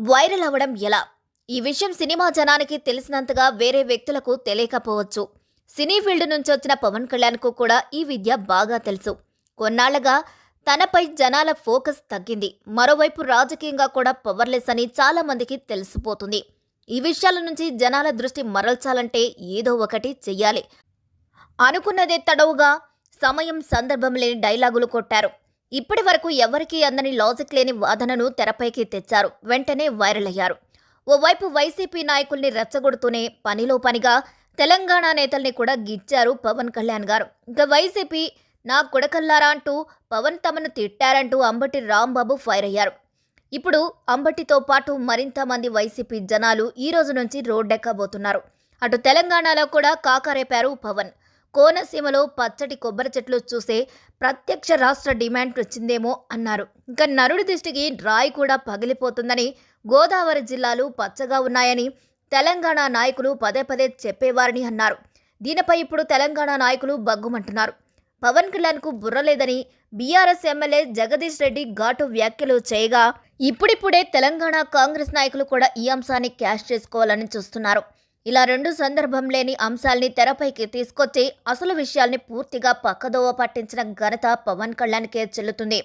Viral అవ్వడం ఎలా? ఈ విషయం సినిమా జనానికి తెలిసినంతగా వేరే వ్యక్తులకు తెలియకపోవచ్చు. సినీ ఫీల్డ్ నుంచి వచ్చిన పవన్ కళ్యాణ్కు కూడా ఈ విద్య బాగా తెలుసు. కొన్నాళ్ళుగా తనపై జనాల ఫోకస్ తగ్గింది. మరోవైపు రాజకీయంగా కూడా పవర్లెస్ అని చాలా మందికి తెలిసిపోతుంది. ఈ విషయాల నుంచి జనాల దృష్టి మరల్చాలంటే ఏదో ఒకటి చెయ్యాలి. అనుకున్నదే తడవుగా సమయం సందర్భం లేని డైలాగులు కొట్టారు. ఇప్పటి వరకు ఎవరికీ అందని లాజిక్ లేని వాదనను తెరపైకి తెచ్చారు. వెంటనే వైరల్ అయ్యారు. ఓవైపు వైసీపీ నాయకుల్ని రెచ్చగొడుతూనే పనిలో పనిగా తెలంగాణ నేతల్ని కూడా గిచ్చారు పవన్ కళ్యాణ్ గారు. ఇక వైసీపీ నా కొడకల్లారా అంటూ పవన్ తమను తిట్టారంటూ అంబటి రాంబాబు ఫైర్ అయ్యారు. ఇప్పుడు అంబటితో పాటు మరింత మంది వైసీపీ జనాలు ఈ రోజు నుంచి రోడ్డెక్కబోతున్నారు. అటు తెలంగాణలో కూడా కాకరేపారు పవన్. కోనసీమలో పచ్చటి కొబ్బరి చెట్లు చూసే ప్రత్యక్ష రాష్ట్ర డిమాండ్ వచ్చిందేమో అన్నారు. ఇంకా నరుడి దృష్టికి రాయి కూడా పగిలిపోతుందని గోదావరి జిల్లాలు పచ్చగా ఉన్నాయని తెలంగాణ నాయకులు పదే పదే చెప్పేవారని అన్నారు. దీనిపై ఇప్పుడు తెలంగాణ నాయకులు బగ్గుమంటున్నారు పవన్ కళ్యాణ్కు బుర్రలేదని బీఆర్ఎస్ ఎమ్మెల్యే జగదీష్ రెడ్డి ఘాటు వ్యాఖ్యలు చేయగా ఇప్పుడిప్పుడే తెలంగాణ కాంగ్రెస్ నాయకులు కూడా ఈ అంశాన్ని క్యాష్ చేసుకోవాలని చూస్తున్నారు. ఇలా రెండు సందర్భం లేని అంశాల్ని తెరపైకి తీసుకొచ్చి అసలు విషయాల్ని పూర్తిగా పక్కదోవ పట్టించిన ఘనత పవన్ కళ్యాణ్కే చెల్లుతుంది.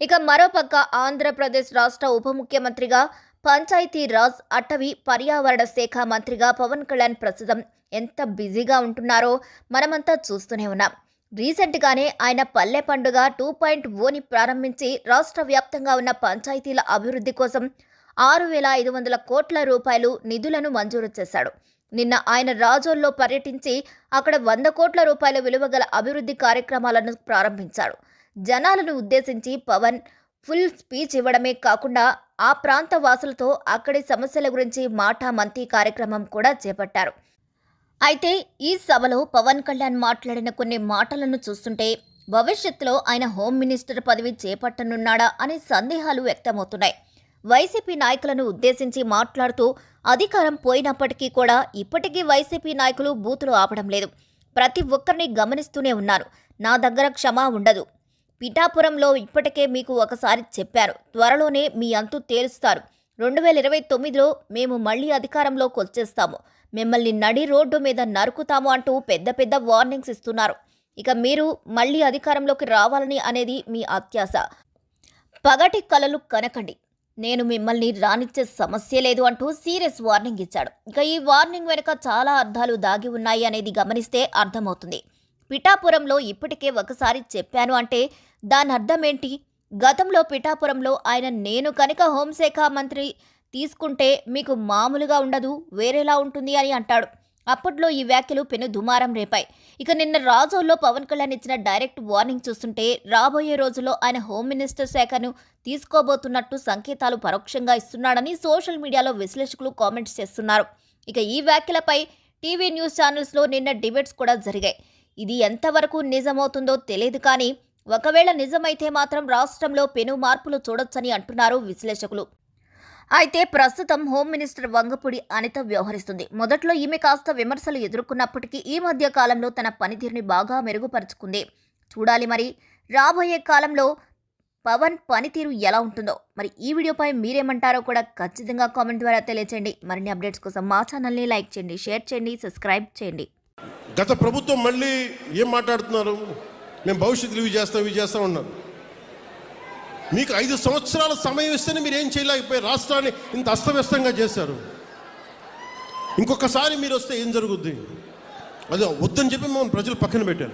ఇక మరోపక్క ఆంధ్రప్రదేశ్ రాష్ట్ర ఉప ముఖ్యమంత్రిగా పంచాయతీ రాజ్ అటవీ పర్యావరణ శాఖ మంత్రిగా పవన్ కళ్యాణ్ ప్రస్తుతం ఎంత బిజీగా ఉంటున్నారో మనమంతా చూస్తూనే ఉన్నాం. రీసెంట్గానే ఆయన పల్లె పండుగ టూ పాయింట్ ఓని ప్రారంభించి రాష్ట్ర వ్యాప్తంగా ఉన్న పంచాయతీల అభివృద్ధి కోసం ఆరు వేల ఐదు వందల కోట్ల రూపాయలు నిధులను మంజూరు చేశాడు. నిన్న ఆయన రాజోల్లో పర్యటించి అక్కడ వంద కోట్ల రూపాయల విలువ గల అభివృద్ధి కార్యక్రమాలను ప్రారంభించాడు జనాలను ఉద్దేశించి పవన్ ఫుల్ స్పీచ్ ఇవ్వడమే కాకుండా ఆ ప్రాంత వాసులతో అక్కడి సమస్యల గురించి మాటా మంతి కార్యక్రమం కూడా చేపట్టారు. అయితే ఈ సభలో పవన్ కళ్యాణ్ మాట్లాడిన కొన్ని మాటలను చూస్తుంటే భవిష్యత్తులో ఆయన హోమ్ మినిస్టర్ పదవి చేపట్టనున్నాడా అనే సందేహాలు వ్యక్తమవుతున్నాయి. వైసీపీ నాయకులను ఉద్దేశించి మాట్లాడుతూ అధికారం పోయినప్పటికీ కూడా ఇప్పటికీ వైసీపీ నాయకులు బూతులు ఆపడం లేదు. ప్రతి ఒక్కరిని గమనిస్తూనే ఉన్నారు. నా దగ్గర క్షమా ఉండదు. పిఠాపురంలో ఇప్పటికే మీకు ఒకసారి చెప్పారు. త్వరలోనే మీ అంతు తేలుస్తారు. రెండు వేల ఇరవై తొమ్మిదిలో మేము మళ్ళీ అధికారంలోకి వచ్చేస్తాము మిమ్మల్ని నడి రోడ్డు మీద నరుకుతాము అంటూ పెద్ద పెద్ద వార్నింగ్స్ ఇస్తున్నారు. ఇక మీరు మళ్ళీ అధికారంలోకి రావాలని అనేది మీ అత్యాశ. పగటి కలలు కనకండి. నేను మిమ్మల్ని రానిచ్చే సమస్య లేదు అంటూ సీరియస్ వార్నింగ్ ఇచ్చాడు. ఇక ఈ వార్నింగ్ వెనుక చాలా అర్థాలు దాగి ఉన్నాయి అనేది గమనిస్తే అర్థమవుతుంది. పిఠాపురంలో ఇప్పటికే ఒకసారి చెప్పాను అంటే దాని అర్థం ఏంటి? గతంలో పిఠాపురంలో ఆయన నేను కనుక హోంశాఖ మంత్రి తీసుకుంటే మీకు మామూలుగా ఉండదు వేరేలా ఉంటుంది అని అంటాడు. అప్పట్లో ఈ వ్యాఖ్యలు పెను దుమారం రేపాయి. ఇక నిన్న రాజోల్లో పవన్ కళ్యాణ్ ఇచ్చిన డైరెక్ట్ వార్నింగ్ చూస్తుంటే రాబోయే రోజుల్లో ఆయన హోమ్ మినిస్టర్ శాఖను తీసుకోబోతున్నట్టు సంకేతాలు పరోక్షంగా ఇస్తున్నాడని సోషల్ మీడియాలో విశ్లేషకులు కామెంట్స్ చేస్తున్నారు. ఇక ఈ వ్యాఖ్యలపై టీవీ న్యూస్ ఛానల్స్లో నిన్న డిబేట్స్ కూడా జరిగాయి. ఇది ఎంతవరకు నిజమవుతుందో తెలియదు కానీ ఒకవేళ నిజమైతే మాత్రం రాష్ట్రంలో పెను మార్పులు చూడొచ్చని అంటున్నారు విశ్లేషకులు. అయితే ప్రస్తుతం హోమ్ మినిస్టర్ వంగపూడి అనిత వ్యవహరిస్తుంది. మొదట్లో ఈమె కాస్త విమర్శలు ఎదుర్కొన్నప్పటికీ ఈ మధ్య కాలంలో తన పనితీరుని బాగా మెరుగుపరుచుకుంది. చూడాలి మరి రాబోయే కాలంలో పవన్ పనితీరు ఎలా ఉంటుందో. మరి ఈ వీడియోపై మీరేమంటారో కూడా ఖచ్చితంగా కామెంట్ ద్వారా తెలియచేయండి. మరిన్ని అప్డేట్స్ కోసం మా ఛానల్ని లైక్ చేయండి షేర్ చేయండి సబ్స్క్రైబ్ చేయండి. గత ప్రభుత్వం మళ్ళీ ఏం మాట్లాడుతున్నారు? మేము భవిష్యత్తులో ఇవి చేస్తాం ఇవి చేస్తాం ఉన్నారు మీకు ఐదు సంవత్సరాల సమయం ఇస్తేనే మీరు ఏం చేయలేకపోయారు? రాష్ట్రాన్ని ఇంత అస్తవ్యస్తంగా చేశారు. ఇంకొకసారి మీరు వస్తే ఏం జరుగుద్ది? అదే వద్దని చెప్పి మనం ప్రజలు పక్కన పెట్టారు.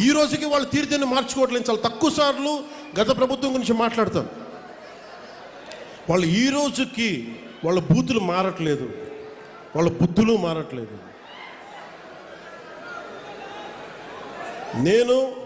ఈ రోజుకి వాళ్ళు తీర్థాన్ని మార్చుకోవట్లేదు. చాలా తక్కువ సార్లు గత ప్రభుత్వం గురించి మాట్లాడతారు. వాళ్ళు ఈ రోజుకి వాళ్ళ బూతులు మారట్లేదు. వాళ్ళ బుద్ధులు మారట్లేదు. నేను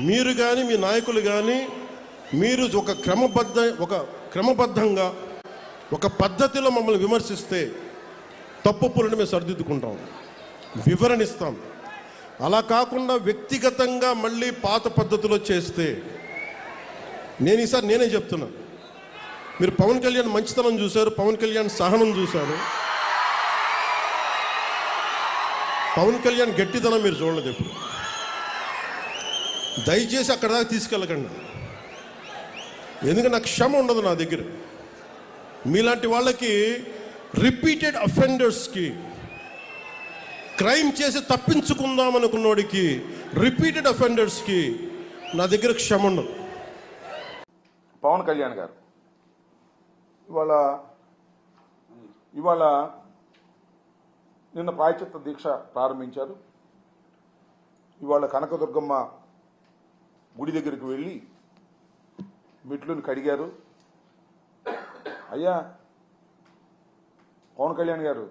మీరు కానీ మీ నాయకులు కానీ మీరు ఒక క్రమబద్ధ ఒక క్రమబద్ధంగా ఒక పద్ధతిలో మమ్మల్ని విమర్శిస్తే తప్పులను మేము సరిదిద్దుకుంటాం. వివరణిస్తాం అలా కాకుండా వ్యక్తిగతంగా మళ్ళీ పాత పద్ధతిలో చేస్తే నేను ఈసారి నేనే చెప్తున్నా. మీరు పవన్ కళ్యాణ్ మంచితనం చూశారు పవన్ కళ్యాణ్ సహనం చూశారు. పవన్ కళ్యాణ్ గట్టితనం మీరు చూడలేదు ఎప్పుడు. దయచేసి అక్కడ దాకా తీసుకెళ్ళకండి. ఎందుకంటే నాకు క్షమ ఉండదు నా దగ్గర. మీలాంటి వాళ్ళకి రిపీటెడ్ అఫెండర్స్కి క్రైమ్ చేసి తప్పించుకుందాం అనుకున్నోడికి రిపీటెడ్ అఫెండర్స్కి నా దగ్గర క్షమ ఉండదు. పవన్ కళ్యాణ్ గారు ఇవాళ ఇవాళ నిన్న ప్రాయచిత్త దీక్ష ప్రారంభించారు. ఇవాళ కనకదుర్గమ్మ గుడి దగ్గరికి వెళ్ళి మెట్లుని కడిగారు. అయ్యా పవన్ కళ్యాణ్ గారు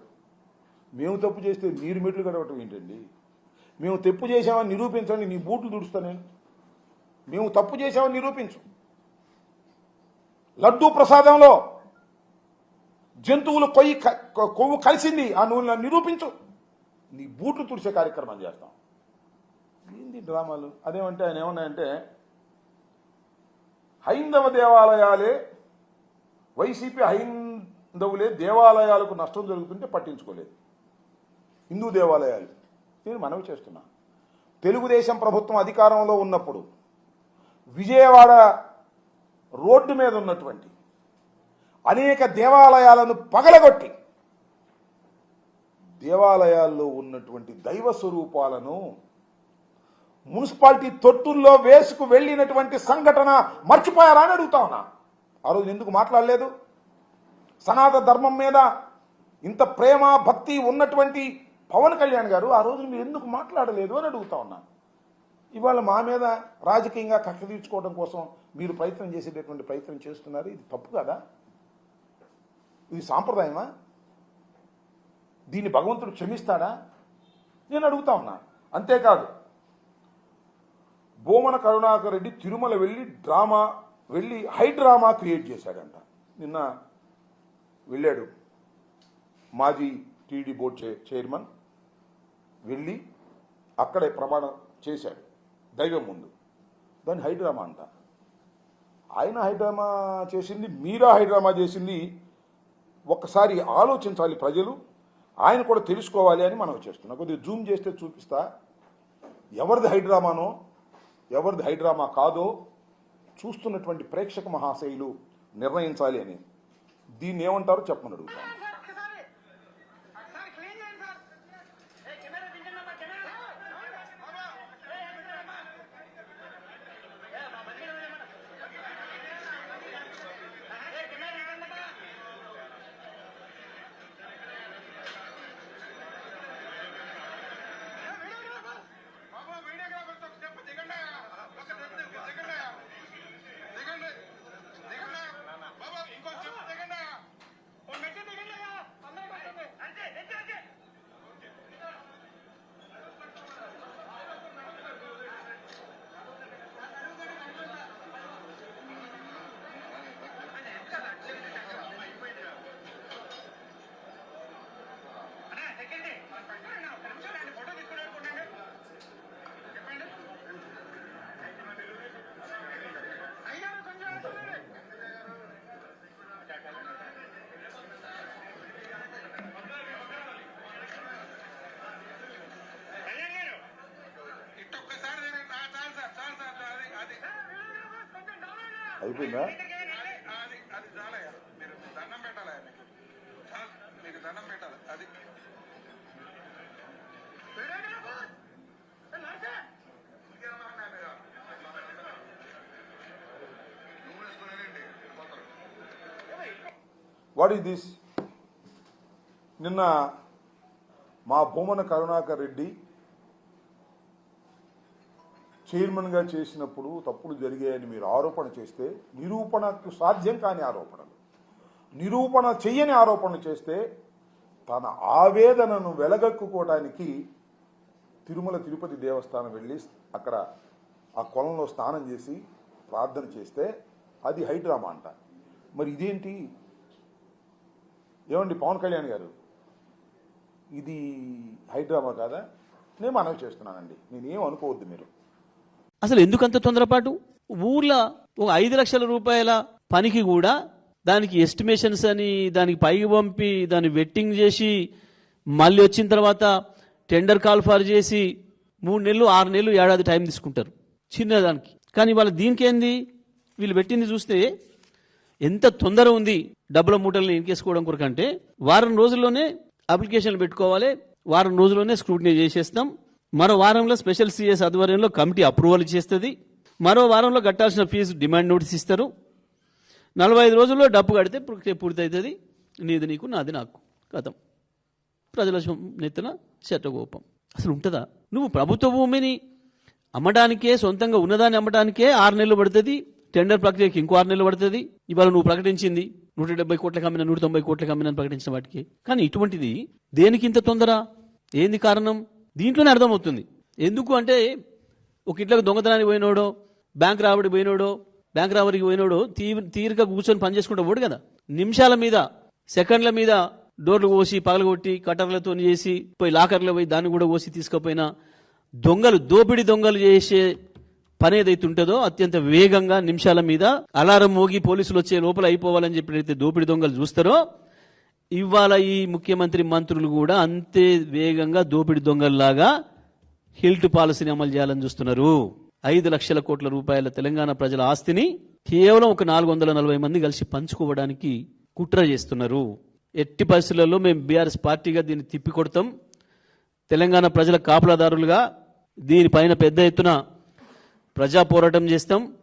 మేము తప్పు చేస్తే మీరు మెట్లు కడవటం ఏంటండి? మేము తప్పు చేశామని నిరూపించండి నీ బూట్లు తుడుస్తా నేను. మేము తప్పు చేశామని నిరూపించు. లడ్డూ ప్రసాదంలో జంతువులు కొయ్యి కొవ్వు కలిసింది ఆ నువ్వు నిరూపించు. నీ బూట్లు తుడిచే కార్యక్రమం చేస్తాం. ఏంది డ్రామాలు? అదేమంటే ఆయన ఏమన్నాయంటే హైందవ దేవాలయాలే వైసీపీ హైందవులే దేవాలయాలకు నష్టం జరుగుతుంటే పట్టించుకోలేదు. హిందూ దేవాలయాలు. నేను మనవి చేస్తున్నా. తెలుగుదేశం ప్రభుత్వం అధికారంలో ఉన్నప్పుడు విజయవాడ రోడ్డు మీద ఉన్నటువంటి అనేక దేవాలయాలను పగలగొట్టి దేవాలయాల్లో ఉన్నటువంటి దైవ స్వరూపాలను మున్సిపాలిటీ తొట్టుల్లో వేసుకు వెళ్ళినటువంటి సంఘటన మర్చిపోయారా అని అడుగుతా ఉన్నా. ఆ రోజు ఎందుకు మాట్లాడలేదు? సనాతన ధర్మం మీద ఇంత ప్రేమ భక్తి ఉన్నటువంటి పవన్ కళ్యాణ్ గారు ఆ రోజు మీరు ఎందుకు మాట్లాడలేదు అని అడుగుతా ఉన్నా. ఇవాళ మా మీద రాజకీయంగా కక్ష తీర్చుకోవడం కోసం మీరు ప్రయత్నం చేసేటటువంటి ప్రయత్నం చేస్తున్నారు. ఇది తప్పు కదా? ఇది సాంప్రదాయమా? దీన్ని భగవంతుడు క్షమిస్తాడా? నేను అడుగుతా ఉన్నా. అంతేకాదు బోమన కరుణాకర్ రెడ్డి తిరుమల వెళ్ళి డ్రామా వెళ్ళి హై డ్రామా క్రియేట్ చేశాడంట. నిన్న వెళ్ళాడు మాజీ టీడీ బోర్డు చైర్మన్ వెళ్ళి అక్కడే ప్రమాణం చేశాడు. దైవం ముందు. దాన్ని హైడ్రామా అంట. ఆయన హైడ్రామా చేసింది మీరా హైడ్రామా చేసింది ఒక్కసారి ఆలోచించాలి ప్రజలు. ఆయన కూడా తెలుసుకోవాలి అని మనం చేస్తున్నాం. కొద్దిగా జూమ్ చేస్తే చూపిస్తా. ఎవరిది హైడ్రామానో ఎవరిది హైడ్రామా కాదో చూస్తున్నటువంటి ప్రేక్షక మహాశయులు నిర్ణయించాలి అని. దీన్ని ఏమంటారో చెప్పమని అడుగుతాను. అయిపోయిందా? వాట్ ఈస్ దిస్ నిన్న మా భూమన కరుణాకర్ రెడ్డి చైర్మన్గా చేసినప్పుడు తప్పులు జరిగాయని మీరు ఆరోపణ చేస్తే నిరూపణకు సాధ్యం కాని ఆరోపణలు. నిరూపణ చెయ్యని ఆరోపణ చేస్తే తన ఆవేదనను వెలగక్కుకోవడానికి తిరుమల తిరుపతి దేవస్థానం వెళ్ళి అక్కడ ఆ కొలంలో స్నానం చేసి ప్రార్థన చేస్తే అది హైడ్రామా అంట. మరి ఇదేంటి? ఏమండి పవన్ కళ్యాణ్ గారు? ఇది హైడ్రామా కాదా? నేను మనవి చేస్తున్నానండి. నేనేం అనుకోవద్దు మీరు. అసలు ఎందుకంత తొందరపాటు? ఊర్లో ఒక ఐదు లక్షల రూపాయల పనికి కూడా దానికి ఎస్టిమేషన్స్ అని దానికి పైకి పంపి దాన్ని వెట్టింగ్ చేసి మళ్ళీ వచ్చిన తర్వాత టెండర్ కాల్ ఫార్ చేసి మూడు నెలలు ఆరు నెలలు ఏడాది టైం తీసుకుంటారు చిన్నదానికి. కానీ వాళ్ళ దీనికేంది? వీళ్ళు పెట్టింది చూస్తే ఎంత తొందర ఉంది డబ్బుల మూటల్ని ఇంకేసుకోవడం కొరకంటే వారం రోజుల్లోనే అప్లికేషన్లు పెట్టుకోవాలి వారం రోజుల్లోనే స్క్రూటినీ చేసేస్తాం మరో వారంలో స్పెషల్ సిఎస్ ఆధ్వర్యంలో కమిటీ అప్రూవల్ చేస్తుంది. మరో వారంలో కట్టాల్సిన ఫీజు డిమాండ్ నోటీస్ ఇస్తారు. నలభై ఐదు రోజుల్లో డబ్బు కడితే ప్రక్రియ పూర్తవుతుంది నీది నీకు నాది నాకు. కథం. ప్రజల నెత్తన నెత్తిన చెట్టగోపం అసలు ఉంటుందా? నువ్వు ప్రభుత్వ భూమిని అమ్మడానికే సొంతంగా ఉన్నదాన్ని అమ్మడానికే ఆరు నెలలు పడుతుంది. టెండర్ ప్రక్రియకి ఇంకో ఆరు నెలలు పడుతుంది. ఇవాళ నువ్వు ప్రకటించింది. నూట డెబ్బై కోట్లకు అమ్మిన నూట తొంభై కోట్లకు అమ్మిన ప్రకటించిన వాటికి. కానీ ఇటువంటిది దేనికి ఇంత తొందర? ఏంది కారణం? దీంట్లోనే అర్థమవుతుంది. ఎందుకు అంటే ఒక ఇంట్లోకి దొంగతనానికి పోయినోడో బ్యాంక్ రాబడి పోయినోడో బ్యాంక్ రాబడికి పోయినోడో తీవ్ర తీరిక కూర్చొని పనిచేసుకుంటూ పోడు కదా. నిమిషాల మీద సెకండ్ల మీద డోర్లు కోసి పగలగొట్టి కట్టర్లతో చేసి పోయి లాకర్లో పోయి దాన్ని కూడా కోసి తీసుకుపోయినా దొంగలు దోపిడి దొంగలు చేసే పని ఏదైతే ఉంటుందో అత్యంత వేగంగా నిమిషాల మీద అలారం మోగి పోలీసులు వచ్చే లోపల అయిపోవాలని చెప్పి దోపిడి దొంగలు చూస్తారో ఇవాళ ఈ ముఖ్యమంత్రి మంత్రులు కూడా అంతే వేగంగా దోపిడి దొంగల్లాగా హిల్ట్ పాలసీని అమలు చేయాలని చూస్తున్నారు. ఐదు లక్షల కోట్ల రూపాయల తెలంగాణ ప్రజల ఆస్తిని కేవలం ఒక నాలుగు వందల నలభై మంది కలిసి పంచుకోవడానికి కుట్ర చేస్తున్నారు. ఎట్టి పరిస్థితులలో మేము బీఆర్ఎస్ పార్టీగా దీన్ని తిప్పికొడతాం. తెలంగాణ ప్రజల కాపలాదారులుగా దీనిపైన పెద్ద ఎత్తున ప్రజా పోరాటం చేస్తాం.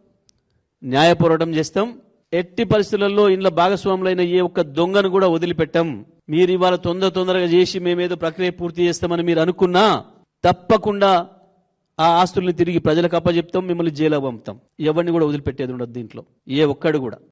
న్యాయ పోరాటం చేస్తాం. ఎట్టి పరిస్థితులలో ఇంట్లో భాగస్వాములైన ఏ ఒక్క దొంగను కూడా వదిలిపెట్టాం. మీరు ఇవాళ తొందర తొందరగా చేసి మేమేదో ప్రక్రియ పూర్తి చేస్తామని మీరు అనుకున్నా తప్పకుండా ఆ ఆస్తుల్ని తిరిగి ప్రజలకు అప్పచెప్తాం మిమ్మల్ని జైలు పంపుతాం. ఎవరిని కూడా వదిలిపెట్టేది ఉండదు దీంట్లో. ఏ ఒక్కడు కూడా.